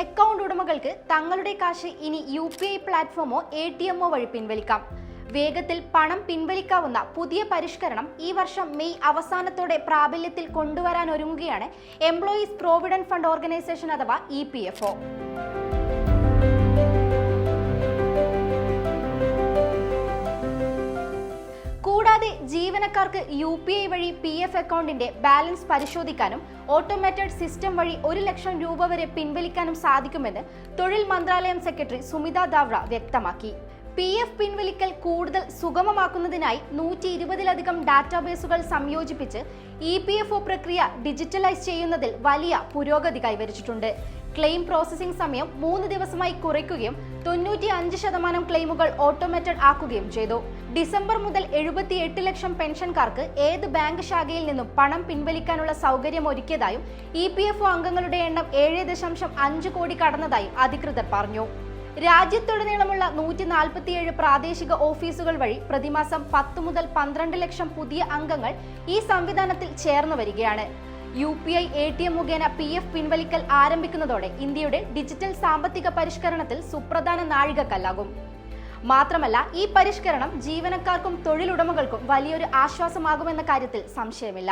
Account ഉടമകൾക്ക് തങ്ങളുടെ കാശ് ഇനി യു പി ഐ പ്ലാറ്റ്ഫോമോ എ ടി എമ്മോ വഴി പിൻവലിക്കാം. വേഗത്തിൽ പണം പിൻവലിക്കാവുന്ന പുതിയ പരിഷ്കരണം ഈ വർഷം മെയ് അവസാനത്തോടെ പ്രാബല്യത്തിൽ കൊണ്ടുവരാനൊരുങ്ങുകയാണ് എംപ്ലോയീസ് പ്രോവിഡന്റ് ഫണ്ട് ഓർഗനൈസേഷൻ അഥവാ ഇ കൂടാതെ ജീവനക്കാർക്ക് യു പി ഐ വഴി പി എഫ് അക്കൗണ്ടിന്റെ ബാലൻസ് പരിശോധിക്കാനും ഓട്ടോമേറ്റഡ് സിസ്റ്റം വഴി ഒരു ലക്ഷം രൂപ വരെ പിൻവലിക്കാനും സാധിക്കുമെന്ന് തൊഴിൽ മന്ത്രാലയം സെക്രട്ടറി സുമിത ദാവ്ര വ്യക്തമാക്കി. പി എഫ് പിൻവലിക്കൽ കൂടുതൽ സുഗമമാക്കുന്നതിനായി നൂറ്റി ഇരുപതിലധികം ഡാറ്റാബേസുകൾ സംയോജിപ്പിച്ച് ഇ പി എഫ് ഒ പ്രക്രിയ ഡിജിറ്റലൈസ് ചെയ്യുന്നതിൽ വലിയ പുരോഗതി കൈവരിച്ചിട്ടുണ്ട്. ക്ലെയിം പ്രോസസ്സിംഗ് സമയം മൂന്ന് ദിവസമായി കുറയ്ക്കുകയും തൊണ്ണൂറ്റി അഞ്ച് ശതമാനം ക്ലെയിമുകൾ ഓട്ടോമേറ്റഡ് ആക്കുകയും ചെയ്തു. ഡിസംബർ മുതൽ എഴുപത്തി എട്ട് ലക്ഷം പെൻഷൻകാർക്ക് ഏത് ബാങ്ക് ശാഖയിൽ നിന്നും പണം പിൻവലിക്കാനുള്ള സൗകര്യം ഒരുക്കിയതായും ഇ പി എഫ് അംഗങ്ങളുടെ എണ്ണം ഏഴ് ദശാംശം അഞ്ച് കോടി കടന്നതായും അധികൃതർ പറഞ്ഞു. രാജ്യത്തുടനീളമുള്ള നൂറ്റി നാൽപ്പത്തിയേഴ് പ്രാദേശിക ഓഫീസുകൾ വഴി പ്രതിമാസം പത്ത് മുതൽ പന്ത്രണ്ട് ലക്ഷം പുതിയ അംഗങ്ങൾ ഈ സംവിധാനത്തിൽ ചേർന്നു വരികയാണ്. U P I A T M മുഖേന പി എഫ് പിൻവലിക്കൽ ആരംഭിക്കുന്നതോടെ ഇന്ത്യയുടെ ഡിജിറ്റൽ സാമ്പത്തിക പരിഷ്കരണത്തിൽ സുപ്രധാന നാഴികക്കല്ലാകും. മാത്രമല്ല ഈ പരിഷ്കരണം ജീവനക്കാർക്കും തൊഴിലുടമകൾക്കും വലിയൊരു ആശ്വാസമാകുമെന്ന കാര്യത്തിൽ സംശയമില്ല.